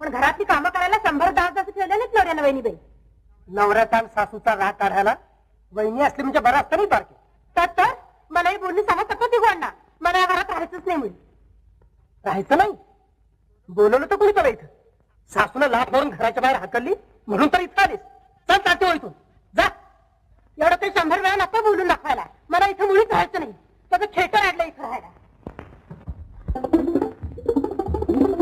पण घरातली कामं करायला शंभर दहा तास ठेवले नाहीत नवऱ्यानं वहिनीबाई. नवऱ्याचा आणि सासूचा राग काढायला वहिनी असली म्हणजे बरं असतं नाही बारके. तर तर मला ही बोलणी सांगा ती गोडणार मला या घरात राहायचंच नाही मुली राहायचं नाही? बोलवलं तर कोणी तुला इथं? सासूला लाथ मारून घराच्या बाहेर हाकलली म्हणून तर इथं आलीस. चल जाते हो इथून. जा. एवढं काही शंभर वेळा नको बोलून दाखवायला मला इथं मुळीच राहायचं नाही. त्याचं थिएटर आणलं इथं राहायला.